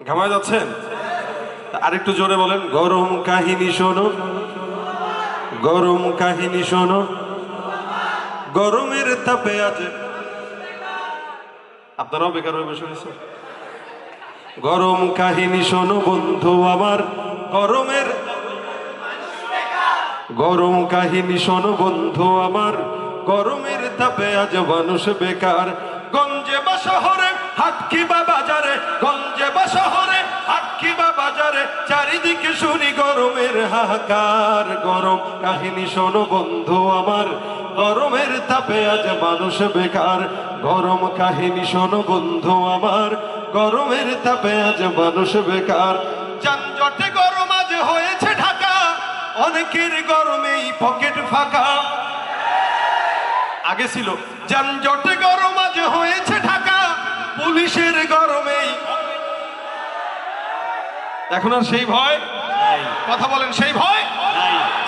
ঘামায় যাচ্ছেন? আরেকটু জোরে বলেন, গরম কাহিনী শোনো, গরম কাহিনী শোনো, গরমের তাপে আছে আপনারাও বেকার হয়ে বসে রয়েছে গরম কাহিনী শোনো বন্ধু আমার, গরমের গরম কাহিনী শোনো বন্ধু আমার, গরমের তাপে আজ মানুষ বেকার। গঞ্জে বা শহরে হাটকি বা বাজারে, গঞ্জে বা শহরে, হাটকি বা বাজারে, চারিদিকে শুনি গরমের হাহাকার। গরম কাহিনী শোনো বন্ধু আমার, গরমের তাপে আজ মানুষ বেকার। গরম কাহিনী শোনো বন্ধু আমার, গরমের তাপে আজ মানুষ বেকার। যানজটে গরম আজ হয়েছে ঢাকা, অনেকের গরমেই পকেট ফাঁকা। আগে ছিল, যানজটে গরম পুলিশের গরমেই এখন আর সেই ভয়? কথা বলেন সেই ভয়?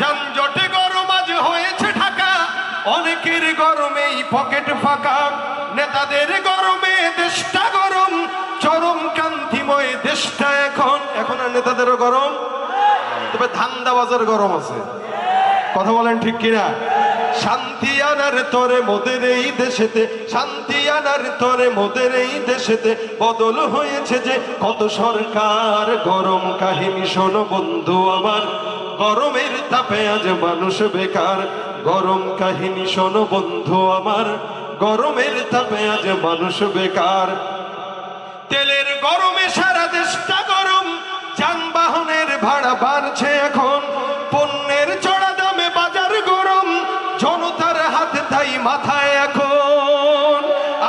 যানজটে গরম আজ হয়েছে ঢাকা। অনেকের গরমেই পকেট ফাঁকা। নেতাদের গরমে দেশটা গরম। চরম কান্তিময় দেশটা এখন। এখন আর নেতাদেরও গরম? তবে ধান্দাবাজার গরম আছে। কথা বলেন ঠিক কিনা? শান্তি আনার তরে মোদের এই দেশেতে, শান্তি আনার তরে মোদের এই দেশেতে বদল হয়েছে যে কত সরকার, গরম কাহিনী শোনো বন্ধু আমার। গরমের তাপে আজ মানুষ বেকার, গরম কাহিনী শোনো বন্ধু আমার। গরমের তাপে আজ মানুষ বেকার। তেলের গরমে সারা দেশটা গরম, যানবাহনের ভাড়া বাড়ছে মাথায় এখন।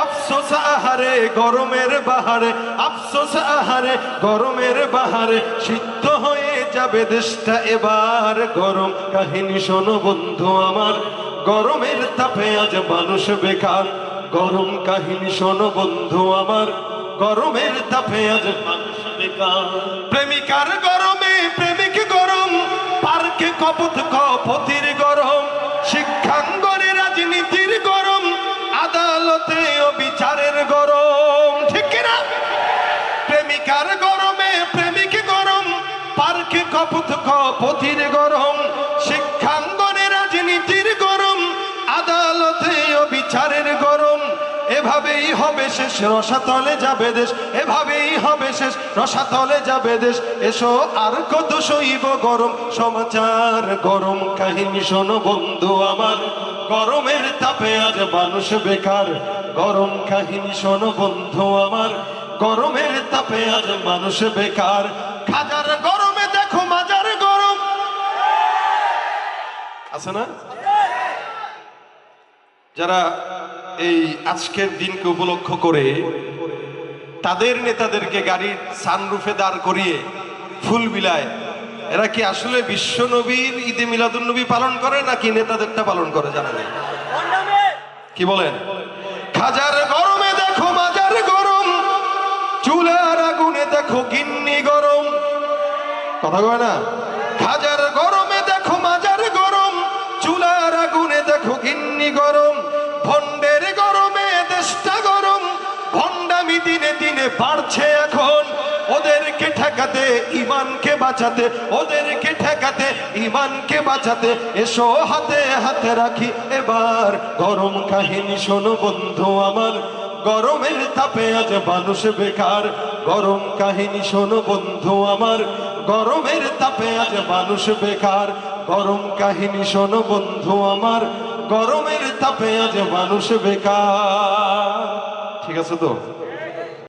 আফসোস আহারে, গরমের বাহারে, আফসোস আহারে, গরমের বাহারে সিদ্ধ হয়ে যাবে দেশটা এবার। গরম কাহিনী শোনো বন্ধু আমার, গরমের তাপে আজ মানুষ বেকার। গরম কাহিনী শোনো বন্ধু আমার, গরমের তাপে আজ মানুষ বেকার। প্রেমিকার গরমে, প্রেমিক গরম, পার্কে কপত কপতির গরম। কপতির গরম, শিক্ষাঙ্গনে রাজনীতির গরম, আদালতে বিচারের গরম। এভাবেই হবে শেষ, রসাতলে যাবে দেশ, এভাবেই হবে শেষ, রসাতলে যাবে দেশ। এসো আর কত সইব গরম, সমাচার গরম কাহিনী শোনো বন্ধু আমার। গরমের তাপে আজ মানুষ বেকার, গরম কাহিনী শোনো বন্ধু আমার। গরমের তাপে আজ মানুষ বেকার খাজার না যারা এই আজকের দিনকে উপলক্ষ করে তাদের নেতাদেরকে গাড়ির সানরুফে দাঁড় করিয়ে ফুল বিলায় এরা কি আসলে বিশ্ব নবীর ঈদে মিলাদুন নবী পালন করে নাকি নেতাদেরটা পালন করে, জানা নেই। কি বলেন? খাজার গরমে দেখো, মাজার গরম, চুলার আগুনে দেখো গিন্নি গরম। কথা কয় না? খাজার বাড়ছে এখন। ওদেরকে ঠেকাতে ইমানকে বাঁচাতে, ওদেরকে ঠেকাতে ইমানকে বাঁচাতে, এসো হাতে হাতে রাখি এবার। গরম কাহিনী শোনো বন্ধু আমার। গরমের তাপে আজ মানুষ বেকার। গরম কাহিনী শোনো বন্ধু আমার। গরমের তাপে আজ মানুষ বেকার। গরম কাহিনী শোনো বন্ধু আমার। গরমের তাপে আজ মানুষ বেকার। ঠিক আছে তো?